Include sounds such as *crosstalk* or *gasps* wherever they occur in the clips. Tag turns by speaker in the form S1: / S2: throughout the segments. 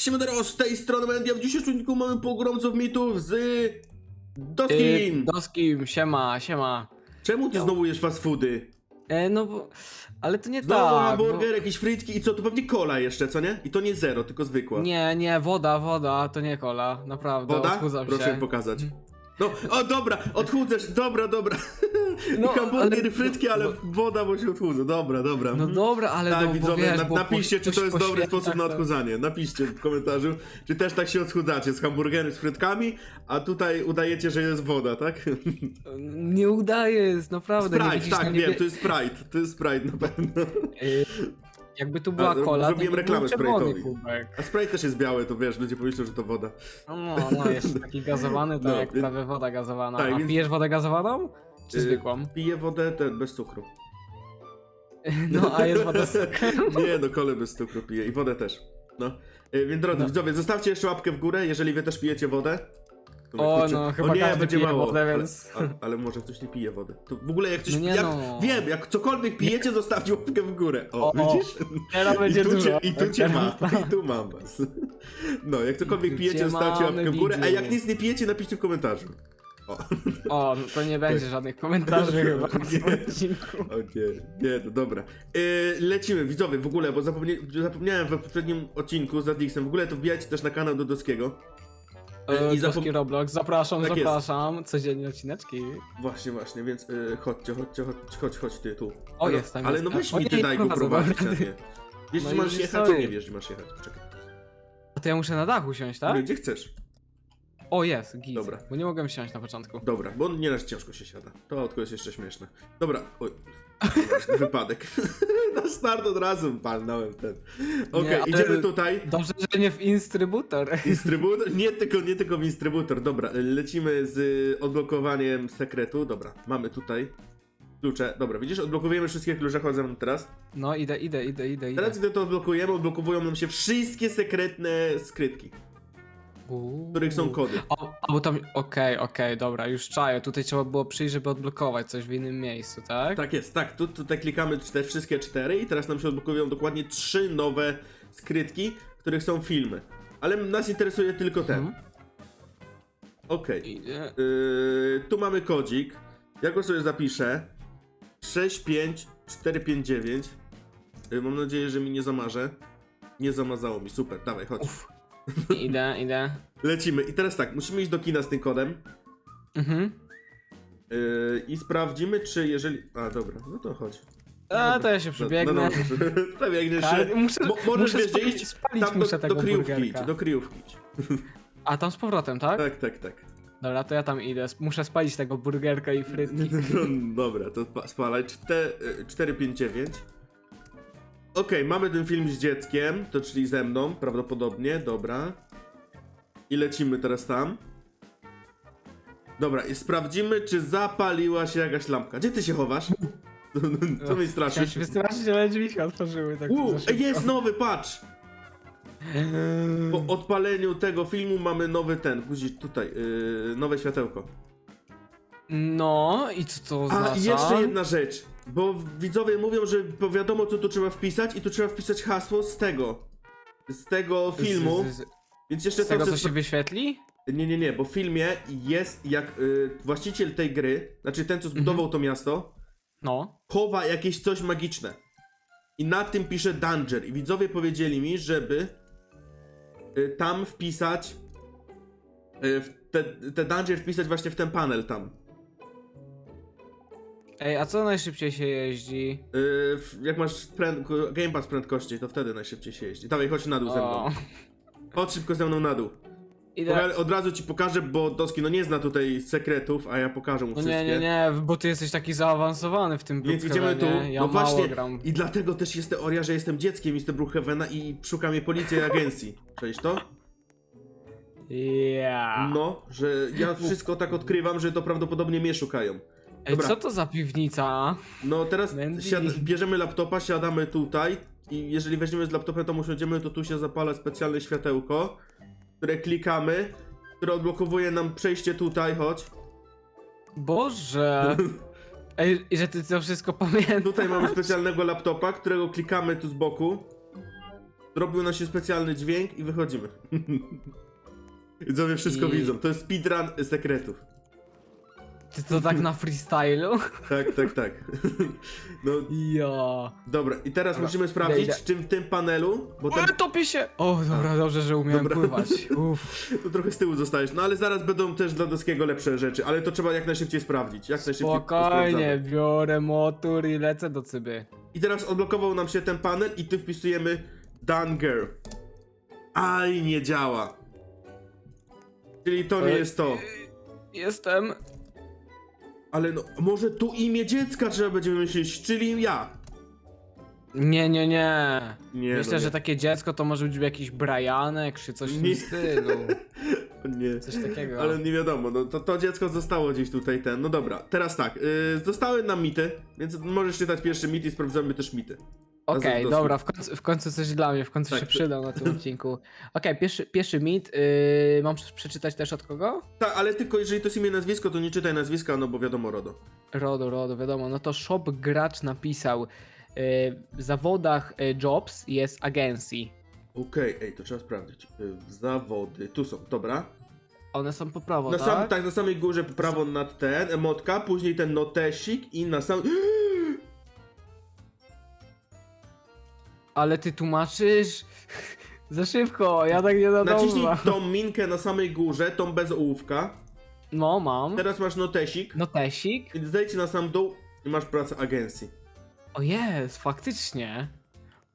S1: Siemodero, z tej strony Mendia. W dzisiejszym odcinku mamy pogromców mitów z... Doskin!
S2: Yy, Doskim, siema, siema.
S1: Czemu ty znowu jesz fast foody?
S2: E, no bo, ale to nie
S1: Znowu
S2: tak.
S1: hamburger, jakieś frytki i co? To pewnie kola jeszcze, co nie? I to nie zero, tylko zwykła.
S2: No, nie, nie, woda, woda, to nie kola, naprawdę,
S1: Woda? Proszę
S2: się.
S1: pokazać. No, o dobra, odchudzesz, dobra, dobra.
S2: No, *laughs*
S1: hamburger,
S2: ale-
S1: frytki, ale woda, bo się odchudzę. Dobra, dobra.
S2: No dobra, ale
S1: Tak,
S2: no,
S1: widzowie,
S2: wiesz,
S1: na, napiszcie, czy to jest dobry sposób na
S2: to-
S1: odchudzanie. Napiszcie w komentarzu, czy też tak się odchudzacie z hamburgerem, z frytkami, a tutaj udajecie, że jest woda, tak? *laughs*
S2: Nie udaje, jest naprawdę,
S1: Sprite, tak,
S2: niebie...
S1: wiem, to jest Sprite, to jest Sprite na pewno. *laughs*
S2: Jakby tu była
S1: A,
S2: kola, to
S1: zrobiłem reklamę Sprite'owi. A Sprite też jest biały, to wiesz, ludzie pomyślą, że to woda.
S2: No, no, jest taki gazowany, to
S1: No,
S2: jak
S1: więc-
S2: prawie woda gazowana.
S1: Tak,
S2: A
S1: więc-
S2: pijesz wodę gazowaną? Czy
S1: Yy,
S2: zwykłą?
S1: Piję wodę ten, bez cukru. *laughs*
S2: No, a jest woda z? *laughs*
S1: Nie, no kole bez cukru piję i wodę też. No. E, Więc drodzy
S2: No.
S1: widzowie, zostawcie jeszcze łapkę w górę, jeżeli wy też pijecie wodę.
S2: O,
S1: kurczę,
S2: no, chyba
S1: nie,
S2: każdy
S1: będzie
S2: pije
S1: mało.
S2: wodę, więc-
S1: Ale, ale, ale może ktoś nie pije wody. To w ogóle jak ktoś
S2: No nie
S1: jak,
S2: no.
S1: Wiem, jak cokolwiek pijecie, zostawcie łapkę w górę. O,
S2: O, o.
S1: widzisz?
S2: Teraz
S1: I
S2: będzie
S1: tu, cię,
S2: dużo.
S1: I tu cię ma, i tu mam was. No, jak cokolwiek pijecie,
S2: cię
S1: zostawcie
S2: mamy,
S1: łapkę w górę, a jak nic nie pijecie, napiszcie w komentarzu. O,
S2: no to nie będzie żadnych komentarzy *laughs* chyba w tym odcinku.
S1: o nie, nie, no dobra. Yy, lecimy, widzowie, w ogóle, bo zapomnie, zapomniałem w poprzednim odcinku z Adixem, w ogóle to wbijajcie też na kanał Dodoskiego.
S2: E,
S1: I zapom-
S2: Roblox, zapraszam,
S1: Tak jest.
S2: zapraszam. Codziennie odcineczki.
S1: Właśnie, właśnie, więc yy, chodźcie, chodźcie, chodź, chodź, chodź ty tu.
S2: O,
S1: Ale-
S2: jest tam,
S1: Ale no weź
S2: O
S1: mi
S2: nie,
S1: ty daj go
S2: prowadzę,
S1: prowadzić,
S2: dobra.
S1: nie. Wiesz,
S2: No i
S1: masz jechać,
S2: sorry.
S1: nie wiesz, że masz jechać? Czekaj.
S2: A to ja muszę na dachu siąść, tak?
S1: Gdzie chcesz?
S2: O, jest, git.
S1: Dobra.
S2: Bo nie mogłem siąść na początku.
S1: Dobra, bo nieraz ciężko się siada. To autko jest jeszcze śmieszne. Dobra, oj. *laughs* Wypadek. *laughs* Na start od razu palnąłem ten. Okej,
S2: Nie, ale-
S1: idziemy tutaj.
S2: Dobrze, że nie w instrybutor.
S1: Instrybutor? Nie tylko, nie tylko w instrybutor. Dobra, lecimy z y, odblokowaniem sekretu. Dobra, mamy tutaj klucze. Dobra, widzisz, odblokowujemy wszystkie klucze, chodź ze mną teraz.
S2: No, idę, idę, idę, idę, idę.
S1: Teraz, gdy to odblokujemy, odblokowują nam się wszystkie sekretne skrytki,
S2: Uuu.
S1: których są kody.
S2: O, a bo tam, okej, okej, dobra, już czaję. Tutaj trzeba było przyjść, żeby odblokować coś w innym miejscu, tak?
S1: Tak jest, tak. Tu, tutaj klikamy te wszystkie cztery i teraz nam się odblokowują dokładnie trzy nowe skrytki, w których są filmy. Ale nas interesuje tylko ten.
S2: Mhm.
S1: Okej.
S2: Idę.
S1: Yy, tu mamy kodzik. Ja go sobie zapiszę. 65459. Yy, mam nadzieję, że mi nie zamarzę. Nie zamazało mi, super, dawaj, chodź.
S2: Uff. Idę, idę.
S1: Lecimy. I teraz tak, musimy iść do kina z tym kodem.
S2: Mhm.
S1: Yy, I sprawdzimy, czy jeżeli. A, dobra, no to chodź.
S2: A, to ja się
S1: No,
S2: przebiegnę.
S1: no *laughs* dobrze. To biegniesz
S2: Ale
S1: się.
S2: muszę,
S1: Mo- możesz
S2: muszę
S1: wiesz, gdzie
S2: spalić,
S1: iść?
S2: spalić
S1: Tam
S2: muszę
S1: do,
S2: tego
S1: do kryjówki idź,
S2: burgerka.
S1: do kryjówki idź.
S2: A tam z powrotem, tak?
S1: Tak, tak, tak.
S2: Dobra, to ja tam idę. Sp- Muszę spalić tego burgerka i frytki. *laughs*
S1: No, dobra, to pa- spalaj. Czte- y, 459. Okej, mamy ten film z dzieckiem, to czyli ze mną, prawdopodobnie, dobra. I lecimy teraz tam. Dobra, i sprawdzimy, czy zapaliła się jakaś lampka. Gdzie ty się chowasz? *laughs* Co mnie
S2: Chciałem
S1: straszysz?
S2: się wystraszyć, ale drzwi się otworzyły tak
S1: Uuu,
S2: za szybko.
S1: ej, jest nowy, patrz! Po odpaleniu tego filmu mamy nowy ten, guzik tutaj, yy, nowe światełko.
S2: No, i co to
S1: A
S2: oznacza?
S1: i jeszcze jedna rzecz, bo widzowie mówią, że bo wiadomo co tu trzeba wpisać i tu trzeba wpisać hasło z tego, z tego filmu,
S2: Z, z,
S1: więc jeszcze
S2: z tego, co się wyświetli?
S1: Nie, nie, nie, bo w filmie jest jak y, właściciel tej gry, znaczy ten co zbudował
S2: Mhm.
S1: to miasto,
S2: No.
S1: chowa jakieś coś magiczne. I na tym pisze Danger. I widzowie powiedzieli mi, żeby y, tam wpisać y, te, te Danger wpisać właśnie w ten panel tam.
S2: Ej, a co najszybciej się jeździ?
S1: Y, w- jak masz pręd, Game Pass prędkości, to wtedy najszybciej się jeździ. Dawaj, chodź na dół ze mną.
S2: O,
S1: Chodź szybko ze mną na dół.
S2: idę.
S1: Poka- Od razu ci pokażę, bo Doski no nie zna tutaj sekretów, a ja pokażę mu
S2: No
S1: wszystkie.
S2: nie, nie, nie, bo ty jesteś taki zaawansowany w tym
S1: Więc idziemy tu.
S2: Brookhavenie. Ja
S1: no
S2: mało
S1: właśnie.
S2: gram.
S1: I dlatego też jest teoria, że jestem dzieckiem i z Brookhavena i szuka mnie policja i agencji. Cześć to?
S2: Yeah.
S1: No, że ja wszystko tak odkrywam, że to prawdopodobnie mnie szukają.
S2: Ej,
S1: dobra.
S2: co to za piwnica?
S1: No teraz
S2: Mandy.
S1: siad- bierzemy laptopa, siadamy tutaj i jeżeli weźmiemy z laptopem, to usiądziemy, to tu się zapala specjalne światełko, które klikamy, które odblokowuje nam przejście tutaj, chodź.
S2: Boże. *laughs* Ej, i że ty to wszystko pamiętasz.
S1: Tutaj mamy specjalnego laptopa, którego klikamy tu z boku. Zrobił nam się specjalny dźwięk i wychodzimy. *laughs* Widzowie wszystko
S2: I-
S1: widzą. To jest speedrun sekretów.
S2: Ty to tak na freestylu? *laughs*
S1: Tak, tak, tak. *laughs* No
S2: Ja.
S1: dobra, i teraz
S2: Dobra,
S1: musimy sprawdzić,
S2: idę.
S1: czym w tym panelu, bo ten
S2: Ale topię się! O, dobra, dobrze, że umiałem
S1: Dobra.
S2: pływać. *laughs* Uff.
S1: to trochę z tyłu zostajesz. No ale zaraz będą też dla Doskiego lepsze rzeczy, ale to trzeba jak najszybciej sprawdzić. Jak najszybciej
S2: Spokojnie,
S1: posprawdzamy.
S2: biorę motor i lecę do cyby.
S1: I teraz odblokował nam się ten panel i tu wpisujemy Danger. Aj, nie działa. Czyli to nie
S2: Ej.
S1: jest to.
S2: Jestem.
S1: Ale no, może tu imię dziecka trzeba będzie wymyślić, czyli ja.
S2: Nie, nie, nie.
S1: Nie,
S2: Myślę,
S1: no nie.
S2: że takie dziecko to może być jakiś Brianek czy coś w
S1: Nie.
S2: tym stylu. *laughs*
S1: Nie.
S2: Coś takiego.
S1: Ale nie wiadomo, no to, to dziecko zostało gdzieś tutaj ten. No dobra, teraz tak. Yy, zostały nam mity, więc możesz czytać pierwszy mit i sprawdzamy też mity.
S2: Okej,
S1: Razem z
S2: dobra, w końcu, w końcu coś dla mnie, w końcu
S1: Tak,
S2: się przydał na tym odcinku. Okej, pierwszy, pierwszy mit. Yy, mam prze- przeczytać też od kogo?
S1: Tak, ale tylko jeżeli to jest imię nazwisko, to nie czytaj nazwiska, no bo wiadomo RODO.
S2: Rodo, Rodo, wiadomo. No to Shop Gracz napisał. Yy, w zawodach yy, Jobs jest agencji.
S1: Okej, ej, to trzeba sprawdzić. Yy, zawody, tu są, dobra.
S2: One są po prawo,
S1: Na
S2: tak?
S1: sam, tak, na samej górze po prawo nad ten, emotka, później ten notesik i na sam... *gasps* *gasps*
S2: Ale ty tłumaczysz? *laughs* Za szybko, ja tak nie
S1: Naciśnij
S2: nadążam.
S1: tą minkę na samej górze, tą bez ołówka.
S2: No, mam.
S1: Teraz masz notesik.
S2: Notesik.
S1: I zejdź na sam dół i masz pracę agencji.
S2: O jest, faktycznie.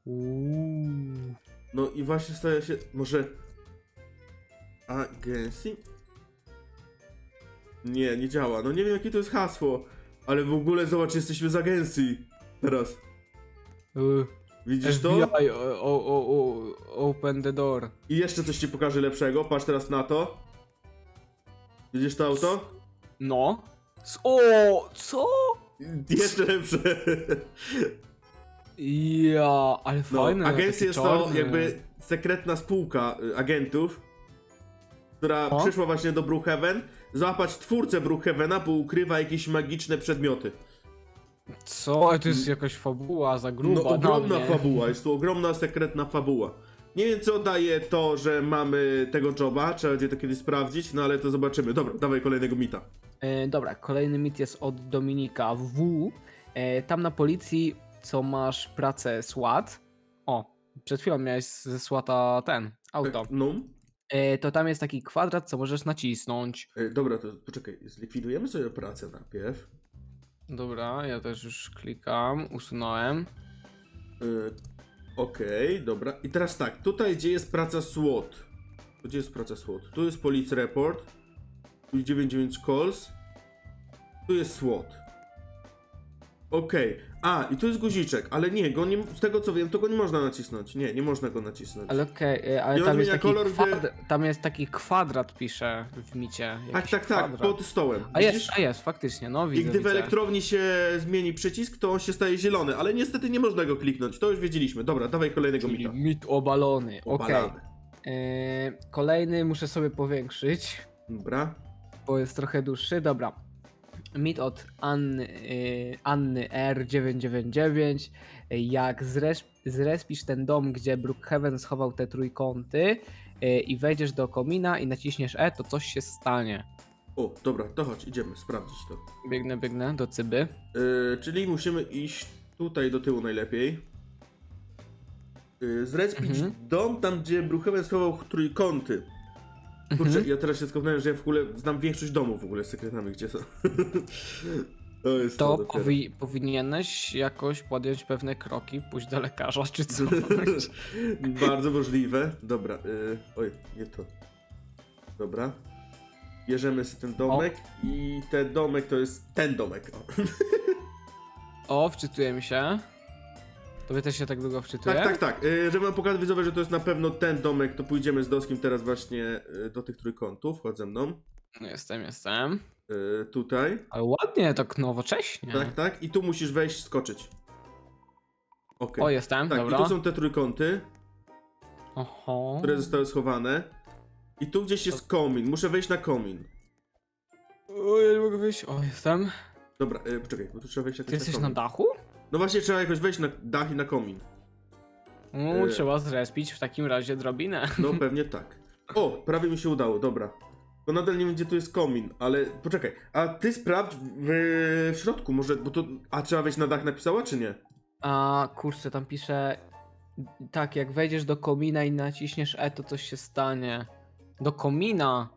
S2: Uuu.
S1: No i właśnie staje się, może... Agencji? Nie, nie działa. No nie wiem jakie to jest hasło. Ale w ogóle zobacz, jesteśmy z agencji. Teraz.
S2: Yy,
S1: Widzisz to?
S2: FBI, o, o, o, o, open the door.
S1: I jeszcze coś ci pokażę lepszego. Patrz teraz na to. Widzisz to auto?
S2: No. S- O, co?
S1: Jeszcze lepsze.
S2: Ja, ale
S1: No,
S2: fajne.
S1: agencja
S2: takie
S1: jest to
S2: czarne.
S1: jakby sekretna spółka y, agentów, która
S2: O.
S1: przyszła właśnie do Brookhaven złapać twórcę Brookhavena, bo ukrywa jakieś magiczne przedmioty.
S2: Co? To jest jakaś fabuła za gruba.
S1: No ogromna
S2: na mnie.
S1: fabuła, jest tu ogromna sekretna fabuła. Nie wiem co daje to, że mamy tego joba, trzeba będzie to kiedyś sprawdzić, no ale to zobaczymy. Dobra, dawaj kolejnego mita.
S2: E, dobra, kolejny mit jest od Dominika W. E, tam na policji, co masz pracę SWAT. O, przed chwilą miałeś ze SWATA ten, auto.
S1: No.
S2: E, to tam jest taki kwadrat, co możesz nacisnąć.
S1: E, Dobra, to poczekaj, zlikwidujemy sobie pracę najpierw.
S2: Dobra, ja też już klikam, usunąłem.
S1: E, Okej, dobra. I teraz tak, tutaj gdzie jest praca SWAT? Gdzie jest praca SWAT? Tu jest Police Report. Tu jest 99 Calls. Tu jest SWAT. Okej. A, i tu jest guziczek, ale nie, go nie, z tego co wiem, to go nie można nacisnąć. Nie, nie można go nacisnąć.
S2: Ale okej, e, ale
S1: on
S2: tam jest,
S1: zmienia
S2: taki
S1: kolor, gdy-
S2: tam jest taki kwadrat, pisze w micie.
S1: Tak,
S2: jakiś
S1: tak, tak,
S2: kwadrat.
S1: pod stołem.
S2: A
S1: Widzisz?
S2: jest, a jest, faktycznie, no widzę,
S1: I gdy w
S2: widzę.
S1: elektrowni się zmieni przycisk, to on się staje zielony, ale niestety nie można go kliknąć, to już wiedzieliśmy. Dobra, dawaj kolejnego
S2: Czyli
S1: mita.
S2: mit obalony, okej. E, Kolejny muszę sobie powiększyć.
S1: Dobra.
S2: bo jest trochę dłuższy. Dobra. Mit od Anny, y, Anny R999. Jak zres, zrespisz ten dom, gdzie Brookhaven schował te trójkąty y, i wejdziesz do komina i naciśniesz E, to coś się stanie.
S1: O, dobra, to chodź, idziemy sprawdzić to.
S2: Biegnę, biegnę do cyby.
S1: Yy, czyli musimy iść tutaj do tyłu najlepiej. Yy, zrespić
S2: Mhm.
S1: dom tam, gdzie Brookhaven schował trójkąty. Kurczę,
S2: Mhm.
S1: ja teraz się skapnąłem, że ja w ogóle znam większość domów w ogóle z sekretami, gdzie są. *laughs* to jest to,
S2: To
S1: dopiero.
S2: powi powinieneś jakoś podjąć pewne kroki, pójść do lekarza czy coś. *laughs*
S1: Bardzo możliwe. Dobra, yy, oj, nie to. Dobra. Bierzemy sobie ten domek i ten domek to jest ten domek. O. *laughs*
S2: O, wczytuję mi się. Tobie też się tak długo wczytuje?
S1: Tak, tak, tak. Yy, żeby wam pokazać widzowie, że to jest na pewno ten domek, to pójdziemy z Doskim teraz właśnie yy, do tych trójkątów. Chodź ze mną.
S2: No, Jestem, jestem.
S1: Yy, tutaj.
S2: Ale ładnie, tak nowocześnie.
S1: Tak, tak. I tu musisz wejść, skoczyć. Okej.
S2: O, jestem,
S1: Tak,
S2: dobra.
S1: i tu są te trójkąty,
S2: Oho.
S1: które zostały schowane. I tu gdzieś jest komin. Muszę wejść na komin.
S2: O, ja nie mogę wyjść. O, jestem.
S1: Dobra, yy, poczekaj, bo tu trzeba wejść jakoś
S2: Ty jesteś
S1: na
S2: na
S1: komin.
S2: dachu?
S1: No właśnie trzeba jakoś wejść na dach i na komin.
S2: No,
S1: E.
S2: trzeba zrespić w takim razie drobinę. *laughs*
S1: No pewnie tak. O, prawie mi się udało, dobra. To nadal nie wiem, gdzie tu jest komin, ale poczekaj. A ty sprawdź w, w środku, może, bo to... A trzeba wejść na dach napisała, czy nie?
S2: A kurczę, tam pisze. Tak, jak wejdziesz do komina i naciśniesz E, to coś się stanie. Do komina?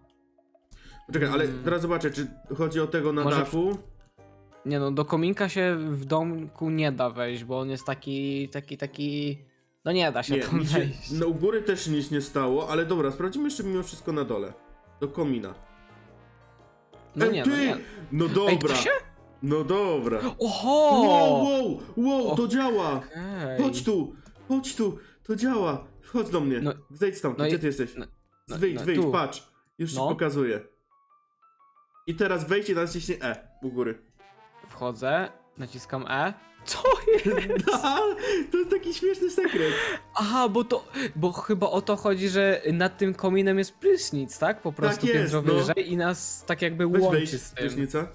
S1: Poczekaj, ale
S2: Mm.
S1: teraz zobaczę, czy chodzi o tego na
S2: Może w-
S1: dachu.
S2: Nie no, do kominka się w domku nie da wejść, bo on jest taki, taki, taki. No nie da się
S1: Nie,
S2: tam
S1: nic się,
S2: wejść.
S1: no u góry też nic nie stało, ale dobra, sprawdzimy jeszcze mimo wszystko na dole. Do komina.
S2: No
S1: Ej,
S2: nie,
S1: ty!
S2: no nie.
S1: No
S2: Ej,
S1: dobra,
S2: się?
S1: no dobra.
S2: Oho!
S1: Wow, wow, wow, to działa!
S2: Okej.
S1: Chodź tu, chodź tu, to działa. Chodź do mnie.
S2: No-
S1: Zejdź stąd,
S2: no i-
S1: gdzie ty jesteś?
S2: no- no-
S1: wyjdź,
S2: no
S1: wyjdź,
S2: tu.
S1: patrz. Już ci
S2: No.
S1: pokazuję. I teraz wejdź i naciśnij E u góry.
S2: Wchodzę, naciskam E. Co jest? *laughs*
S1: to jest taki śmieszny sekret.
S2: Aha, bo to. Bo chyba o to chodzi, że nad tym kominem jest prysznic, tak? Po prostu
S1: jest,
S2: piętro
S1: no.
S2: wyżej i nas tak jakby
S1: Weź
S2: łączy
S1: wejść
S2: z
S1: z
S2: tym.
S1: prysznica.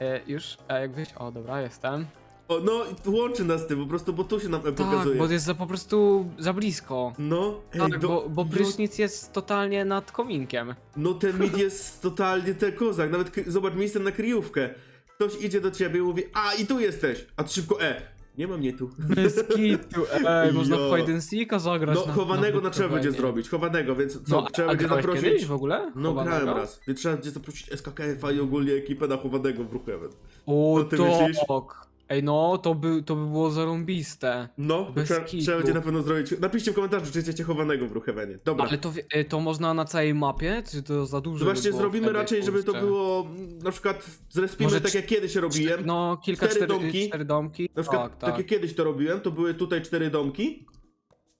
S2: E, już, a jak wyjść? O, dobra, jestem.
S1: O, no, łączy nas tym po prostu, bo tu się nam
S2: Tak,
S1: pokazuje.
S2: bo jest za, po prostu za blisko.
S1: No, ej,
S2: Tak,
S1: do-
S2: bo, bo prysznic jest totalnie nad kominkiem.
S1: No ten mit jest totalnie ten kozak, nawet zobacz miejsce na kryjówkę. Ktoś idzie do ciebie i mówi, a i tu jesteś, a ty szybko E. Nie ma mnie tu.
S2: Bez kitu, ej, *laughs* można
S1: Jo.
S2: w hide and seeka zagrać
S1: No
S2: na,
S1: chowanego na, trzeba będzie zrobić, chowanego, więc co,
S2: No,
S1: trzeba
S2: a
S1: będzie
S2: grałeś
S1: zaprosić.
S2: kiedyś w ogóle?
S1: No
S2: Chowanego?
S1: grałem raz, więc trzeba będzie zaprosić SKKF i ogólnie ekipę na chowanego w Brookhaven.
S2: O,
S1: Co ty myślisz?
S2: tak. Ej, no, to by, to by było zarąbiste.
S1: No,
S2: Bez
S1: trzeba,
S2: kitu.
S1: trzeba będzie na pewno zrobić. Napiszcie w komentarzu, czy chcecie chowanego w Brookhavenie. Dobra.
S2: Ale to, wie- e, to można na całej mapie? Czy to za dużo?
S1: No
S2: by
S1: właśnie
S2: było
S1: zrobimy
S2: wtedy,
S1: raczej, żeby to
S2: kurczę?
S1: było mm, na przykład zrespimy
S2: Może
S1: tak jak kiedyś robiłem.
S2: No, kilka,
S1: cztery
S2: cztery,
S1: domki.
S2: cztery domki.
S1: Na przykład
S2: tak,
S1: tak.
S2: tak.
S1: jak kiedyś to robiłem, to były tutaj cztery domki.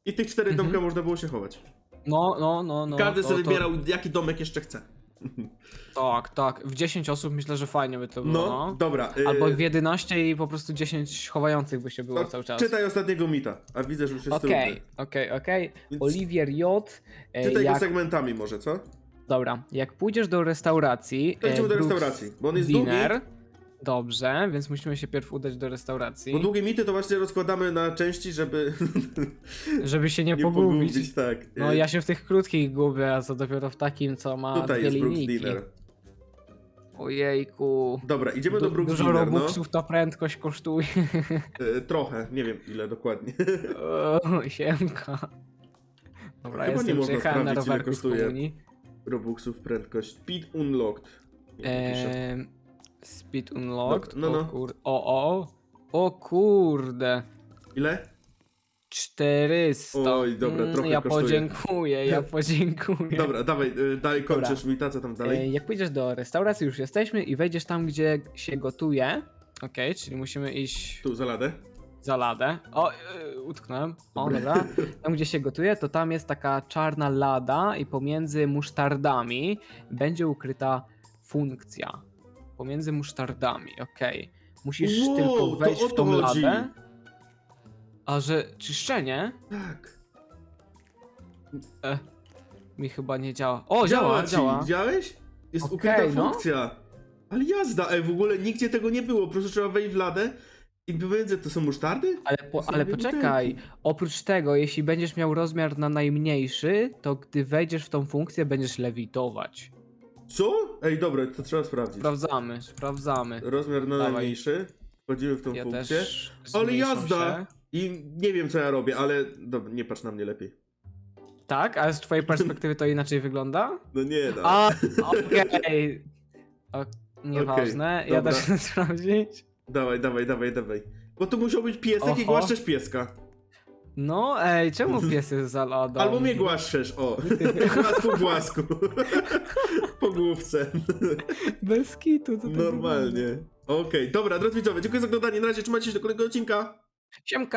S1: I tych cztery
S2: Mhm.
S1: domka można było się chować.
S2: No, no, no, no.
S1: Każdy
S2: to,
S1: sobie
S2: to-
S1: wybierał jaki domek jeszcze chce.
S2: Tak, tak. W 10 osób myślę, że fajnie by to było.
S1: No,
S2: No.
S1: dobra. y,
S2: Albo w 11 i po prostu 10 chowających by się było cały czas.
S1: Czytaj ostatniego mita, a widzę, że już jest
S2: Okej,
S1: trudny.
S2: okej, okej.
S1: Więc-
S2: Oliwier J. e,
S1: Czytaj
S2: jak...
S1: go segmentami może, co?
S2: Dobra, jak pójdziesz do restauracji.
S1: To idziemy do
S2: Brooks
S1: restauracji, bo on jest
S2: Dinner. Dobrze, więc musimy się pierw udać do restauracji,
S1: Bo długie mity to właśnie rozkładamy na części, żeby *laughs*
S2: żeby się nie,
S1: nie
S2: pogubić.
S1: pogubić, tak.
S2: No ja się w tych krótkich gubię, a co dopiero w takim, co ma
S1: Tutaj jest Brooks
S2: linijki.
S1: Dinner.
S2: Ojejku.
S1: Dobra, idziemy do
S2: Du-
S1: Brooks
S2: Dużo
S1: Dinner, no.
S2: robuxów ta prędkość kosztuje.
S1: Y, Trochę, nie wiem ile dokładnie. *laughs*
S2: O, siemka. Dobra,
S1: Chyba nie
S2: jestem,
S1: można
S2: przyjechałem na
S1: sprawdzić, ile kosztuje. Robuxów prędkość. Speed unlocked. Nie, nie.
S2: Eee, speed unlocked.
S1: Dobra, no, no.
S2: O, kur... o, o. O kurde.
S1: Ile?
S2: 400.
S1: Oj, dobra,
S2: Mm,
S1: trochę
S2: Ja
S1: kosztuje.
S2: podziękuję, ja podziękuję.
S1: Dobra, dawaj, y, dalej
S2: Dobra.
S1: kończysz mita, co tam dalej?
S2: E, Jak pójdziesz do restauracji, już jesteśmy i wejdziesz tam, gdzie się gotuje. Okej, czyli musimy iść
S1: Tu, za ladę.
S2: za ladę. O, yy, utknąłem. O, dobra. *laughs* Tam, gdzie się gotuje, to tam jest taka czarna lada i pomiędzy musztardami będzie ukryta funkcja. Pomiędzy musztardami, okej. Musisz
S1: Wow,
S2: tylko
S1: to
S2: wejść
S1: o
S2: w
S1: to
S2: tą
S1: chodzi.
S2: ladę. A że czyszczenie
S1: Tak.
S2: mi chyba nie działa. O, działa,
S1: ci.
S2: działa.
S1: Widziałeś? Jest
S2: Okej,
S1: ukryta
S2: no.
S1: funkcja. Ale jazda, ej, w ogóle nigdzie tego nie było. Po prostu trzeba wejść w ladę i pomiędzy to są musztardy?
S2: Ale, po, ale poczekaj, oprócz tego, jeśli będziesz miał rozmiar na najmniejszy, to gdy wejdziesz w tą funkcję, będziesz lewitować.
S1: Co? Ej, dobra, to trzeba sprawdzić.
S2: Sprawdzamy, sprawdzamy.
S1: Rozmiar na
S2: Dawaj.
S1: najmniejszy. Wchodzimy w tą
S2: Ja
S1: funkcję.
S2: też.
S1: Ale
S2: zmniejszam
S1: jazda!
S2: Się.
S1: I nie wiem co ja robię, ale dobra, nie patrz na mnie lepiej.
S2: Tak, ale z twojej perspektywy to inaczej wygląda?
S1: No nie da.
S2: A, okej. O, Nieważne, ja
S1: dobra.
S2: też chcę sprawdzić.
S1: Dawaj, dawaj, dawaj, dawaj. Bo tu musiał być piesek i
S2: Oho.
S1: głaszczesz pieska.
S2: No ej, czemu pies jest za ladą?
S1: Albo mnie głaszczesz, o. Po *laughs* głasku. *laughs* po główce. *laughs*
S2: Bez kitu. to tak
S1: Normalnie. Okej, dobra, drodzy widzowie, dziękuję za oglądanie. Na razie trzymajcie się do kolejnego odcinka.
S2: Siemka.